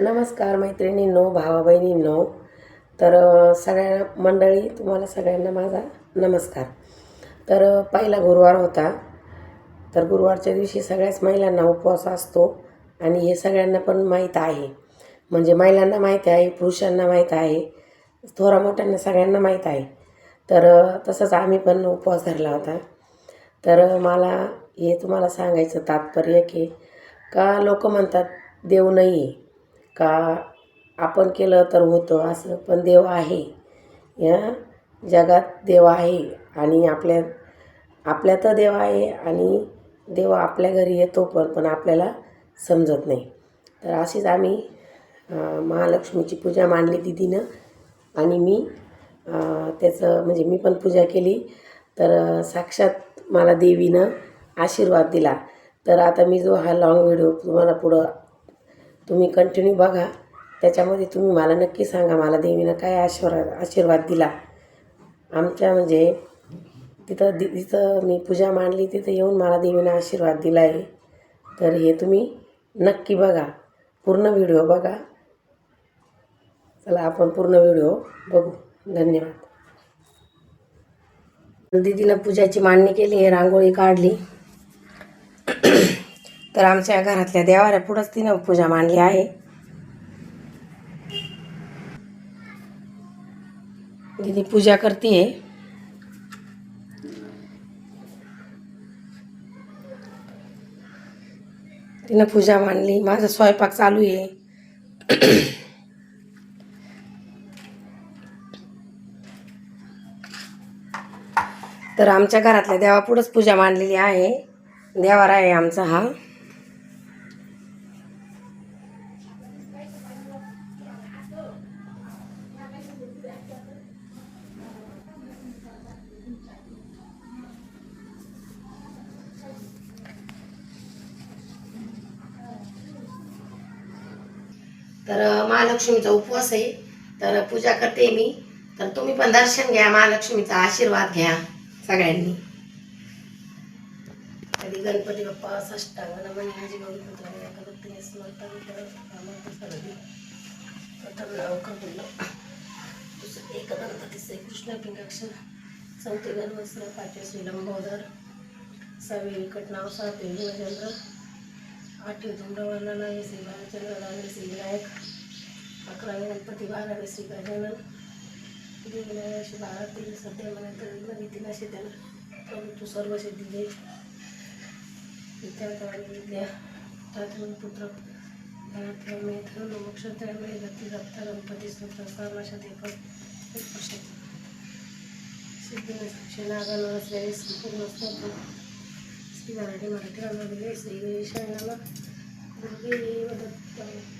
नमस्कार मैत्रिणींनो भावा बहिणींनो तर सगळ्या मंडळी तुम्हाला सगळ्यांना माझा नमस्कार. तर पहिला गुरुवार होता. तर गुरुवारच्या दिवशी सगळ्याच महिलांना उपवास असतो आणि हे सगळ्यांना पण माहीत आहे. म्हणजे महिलांना माहीत आहे पुरुषांना माहीत आहे थोरा मोठ्यांना सगळ्यांना माहीत आहे. तर तसंच आम्ही पण उपवास धरला होता. तर मला हे तुम्हाला सांगायचं तात्पर्य की का लोक म्हणतात देव नाही आहे का आपण केलं तर होतं असं. पण देव आहे. या जगात देव आहे आणि आपल्या आपल्यात देव आहे आणि देव आपल्या घरी येतो पण पण आपल्याला समजत नाही. तर अशीच आम्ही महालक्ष्मीची पूजा मांडली दिदीनं आणि मी त्याचं म्हणजे मी पण पूजा केली. तर साक्षात मला देवीनं आशीर्वाद दिला. तर आता मी जो हा लॉंग व्हिडिओ तुम्हाला पुढं तुम्ही कंटिन्यू बघा. त्याच्यामध्ये तुम्ही मला नक्की सांगा मला देवीनं काय आशीर्वाद आशीर्वाद दिला. आमच्या म्हणजे तिथं दि तिथं मी पूजा मांडली तिथं येऊन मला देवीनं आशीर्वाद दिला आहे तर हे तुम्ही नक्की बघा. पूर्ण व्हिडिओ बघा. चला आपण पूर्ण व्हिडिओ बघू. धन्यवाद. दीदीनं पूजाची मांडणी केली रांगोळी काढली. तर आमच्या घरातल्या देवाऱ्या पुढंच तिनं पूजा मांडली आहे. दीदी पूजा करते तिनं पूजा मांडली. माझा स्वयंपाक चालू आहे. तर आमच्या घरातल्या देवापुढंच पूजा मांडलेली आहे. देवारा आहे आमचा हा. महालक्ष्मीचा उपवास आहे. तर पूजा करते मी. तर तुम्ही पण दर्शन घ्या. महालक्ष्मीचा आशीर्वाद घ्या सगळ्यांनी. कधी गणपती बाप्पा षष्टांग नमन माझी गौरी पुत्राने एकादशी स्मरता प्रथम नाव एक गणपती श्री कृष्ण पिंगाक्षर चौथे गणवस्त्र पाचवे श्री लंबोदर सहावे विकट नाव सातवे गजेंद्र आठवे धुम्रवर्णन श्री भालचंद्र श्री विनायक अकरावे गणपती बारावे श्री गजानन देवीनाशी बारा तेवीस सध्या मला तिला शेताला प्रभू तू सर्व शेती दे विद्या तातून पुत्र मेधन मोक्षत्रयामुळे गती जप्ता गणपती स्तोत्र सामाशात एक सिद्धी साक्षी नागान असलेले संपूर्ण स्तोत्र श्री मराठी मराठी अनुदिले श्री गणेशाय नमः गुरुदेव दत्त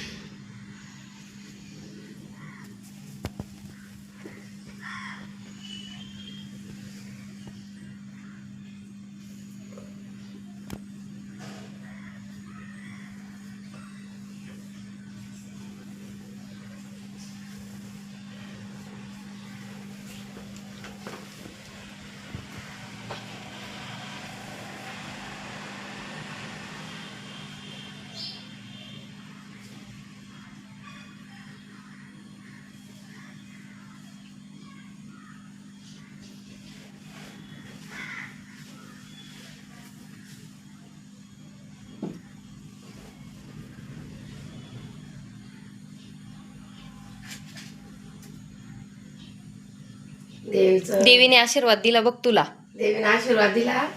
देवीचं देवीने आशीर्वाद दिला बघ तुला. देवीने आशीर्वाद दिला.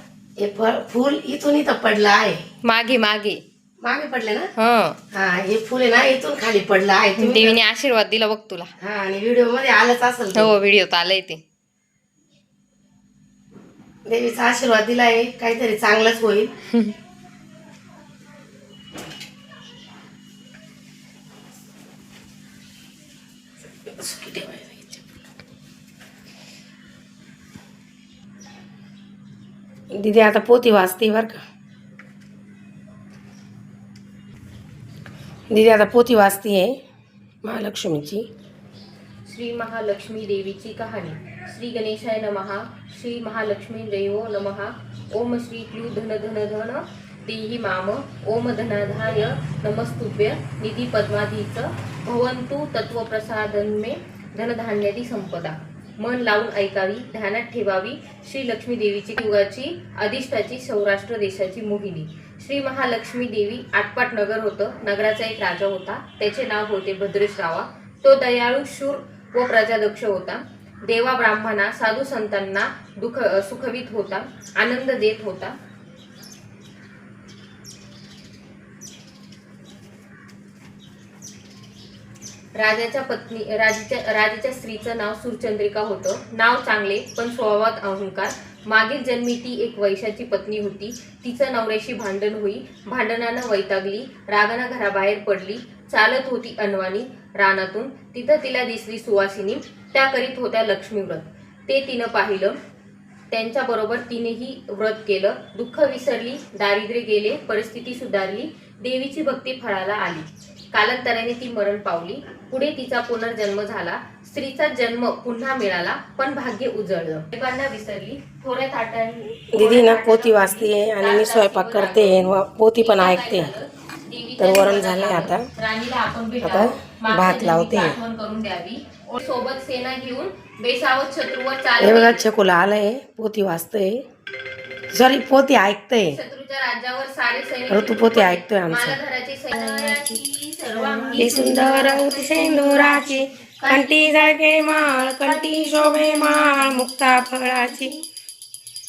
हे फळ फूल इथून इथं पडलं आहे. मागे मागे. मागे पडले ना? हं. हा हे फुल आहे ना इथून खाली पडलं आहे. तुम्ही देवीने आशीर्वाद दिला बघ तुला. हा आणि व्हिडिओमध्ये आलंच असेल ते. हो व्हिडिओ आलंय ते. देवीचा आशीर्वाद दिलाय काहीतरी चांगलंच होईल. दीदी आता पोती वाचते बरं का. दीदी आता पोती वाचते आहे महालक्ष्मीची. श्री महालक्ष्मी देवीची कहाणी. श्री गणेशाय नमहा श्री महालक्ष्मी देवो नमहा ओम श्री क्लू धन धन धन. देही माम. ओम धनाधाय नमस्तुभ्य. निधी पद्माधीच भवंतु तत्वप्रसादन्मे धनधान्यादी संपदा. मन लावून ऐकावी ध्यानात ठेवावी श्री लक्ष्मी देवीची युगाची अधिष्ठाची सौराष्ट्र देशाची मोहिनी. श्री महालक्ष्मी देवी आटपाट नगर होतं नगराचा एक राजा होता त्याचे नाव होते भद्रेशरावा. तो दयाळू शूर व प्रजादक्ष होता. देवा ब्राह्मणा साधू संतांना दुख सुखवित होता आनंद देत होता. राजाच्या पत्नी राजाच्या राजाच्या स्त्रीचं नाव सुरचंद्रिका होतं. नाव चांगले पण स्वभावात अहंकार. मागील जन्मी ती एक वैशाची पत्नी होती. तिचं नवऱ्याशी भांडण होई. भांडणानं वैतागली. रागानं घराबाहेर पडली. चालत होती अनवाणी रानातून. तिथं तिला दिसली सुवासिनी. त्या करीत होत्या लक्ष्मी व्रत ते तिनं पाहिलं. त्यांच्याबरोबर तिनेही व्रत केलं. दुःख विसरली. दारिद्र्य गेले. परिस्थिती सुधारली. देवीची भक्ती फळाला आली. कालांतराने ती मरण पावली. पुढे तिचा पुनर्जन्म झाला. स्त्रीचा जन्म पुन्हा मिळाला पण भाग्य उजळलं. गरिबांना विसरली. थोड्या ताटाने दीदी ना पोती वाचते आणि मी स्वयंपाक करते पोती पण ऐकते. तर वरण झालंय आता. राणीला आपण आता भात लावते. करून द्यावी. सोबत सेना घेऊन बेसावत शत्रूवर हे बघा छकुला आलंय पोती वाचतंय. सॉरी पोती ऐकतंय. शत्रूच्या राज्यावर सारे सैनिक ऋतू पोती ऐकतोय आमचं. सर्वांगी ही सुंदर होती सेंदुराची कंठी झळके माळ कंठी शोभे माळ मुक्ता फळाची.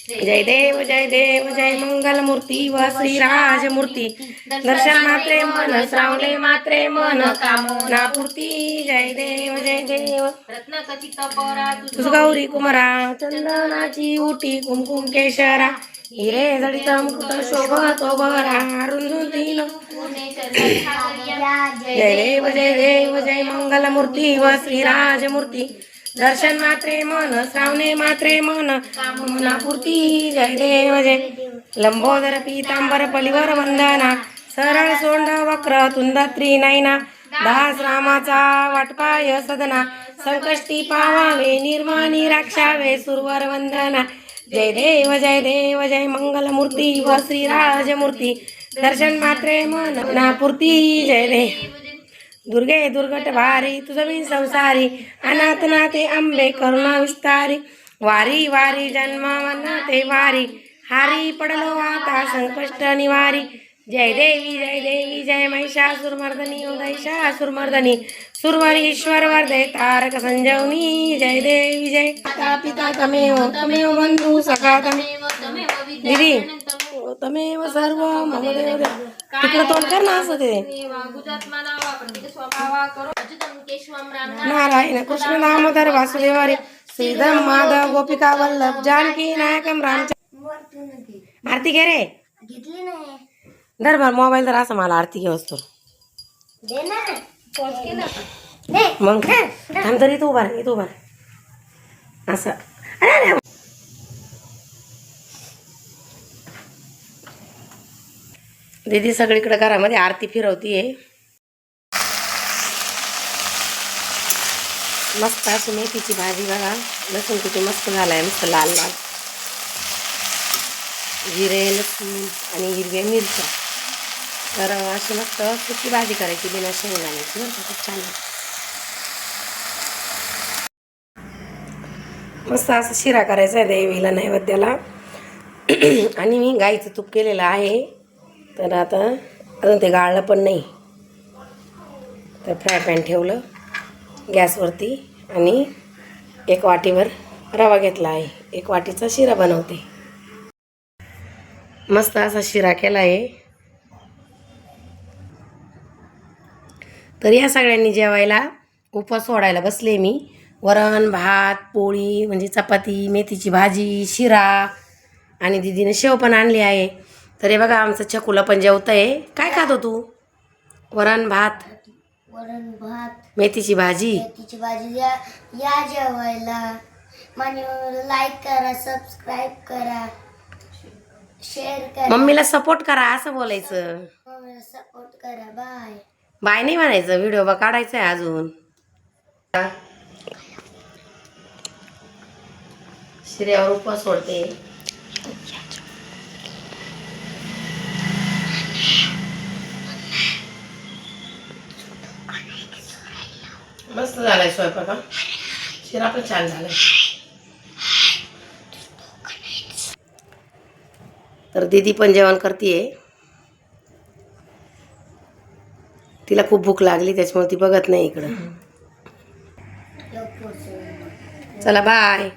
जय देव जय देव जय मंगल मूर्ती व श्रीराज मूर्ती दर्शन मात्रे मन श्रावले मात्रे मन कामना पूर्ती जय देव जय देव. तुझ गौरी कुमारा चंदनाची उटी कुमकुम केशरा. हिरे जडित मुकुट शोभतो बरा रुंदुतीन जय देव जय देव जय मंगलमूर्ती व श्रीराज मूर्ती दर्शन मात्रे मन श्रावणे मात्रे मन कामनापूर्ती जय देव जय। लंबोदर पीतांबर पलिवर वंदना सरळ सोंड वक्र तुंद त्रिनयना दास रामाचा वाटपाय सदना संकष्टी पावावे निर्माणी राक्षावे सुरवर वंदना। जय देव जय देव जय मंगल मूर्ती व श्रीराज मूर्ती दर्शन मात्रे मन पूर्ती जय देव दुर्गे दुर्गट भारी तुझवी संसारी. अनाथ नाथे अंबे करुणा विस्तारी. वारी वारी जन्मावना ते वारी. हारी पडलो आता संकष्ट निवारी. जय देवी जय देवी जय महिषासुरमर्दनी उदयशासुरमर्दनी सुरवरीश्वर वर्धे तारक संजीवनी जय देवी जय। माता पिता तमेव तमेव बंधू सखा तमेव। दीदी तमेव सर्व मम देव देव. तोंड कर ना असं ते? नारायण कृष्ण दामोदर वासुदेवारी श्रीधम माधव गोपिका वल्लभ जानकी नायकम रामचंद्र आरती घे रे। घेतली नाही. धर मोबाईल तर असं मला आरती घेऊस दे मग थांब तरी तू उभा राह, इथं उभा राह. असं. अरे, अरे. दीदी सगळीकडे घरामध्ये आरती फिरवतीये. मस्त अशी मेथीची भाजी बघा. लसूण किती मस्त झालाय मस्त लाल लाल. जिरे लसूण आणि हिरव्या मिरच्या. तर अशी मस्त सुकी भाजी करायची बिना शेंगदाण्याची बरं खूप छान मस्त असं शिरा करायचा आहे देवीला नैवेद्याला. आणि मी गाईचं तूप केलेलं आहे. तर आता अजून ते गाळलं पण नाही. तर फ्राय पॅन ठेवलं गॅसवरती आणि एक वाटीवर रवा घेतला आहे. एक वाटीचा शिरा बनवते. मस्त असा शिरा केला आहे. तर या सगळ्यांनी जेवायला उपवास सोडायला बसले मी. वरण भात पोळी म्हणजे चपाती मेथीची भाजी शिरा आणि दीदीने शेव पण आणली आहे. तर हे बघा आमचं छकुला पण जेवत आहे काय खातो तू वरण भात वरण भात मेथीची भाजी. मेथीची भाजी. या या जेवायला. लाईक करा सबस्क्राईब करा शेअर करा. मम्मीला सपोर्ट करा असं बोलायचं. मम्मीला सपोर्ट करा. बाय बाय नाही म्हणायचं व्हिडिओ बा काढायचा आहे अजून. श्रेयावर उपवास सोडते. मस्त झालाय स्वयंपाक शिरा पण छान झालाय. तर दीदी पण जेवण करते तिला खूप भूक लागली त्याच्यामुळे ती बघत नाही इकडं. चला बाय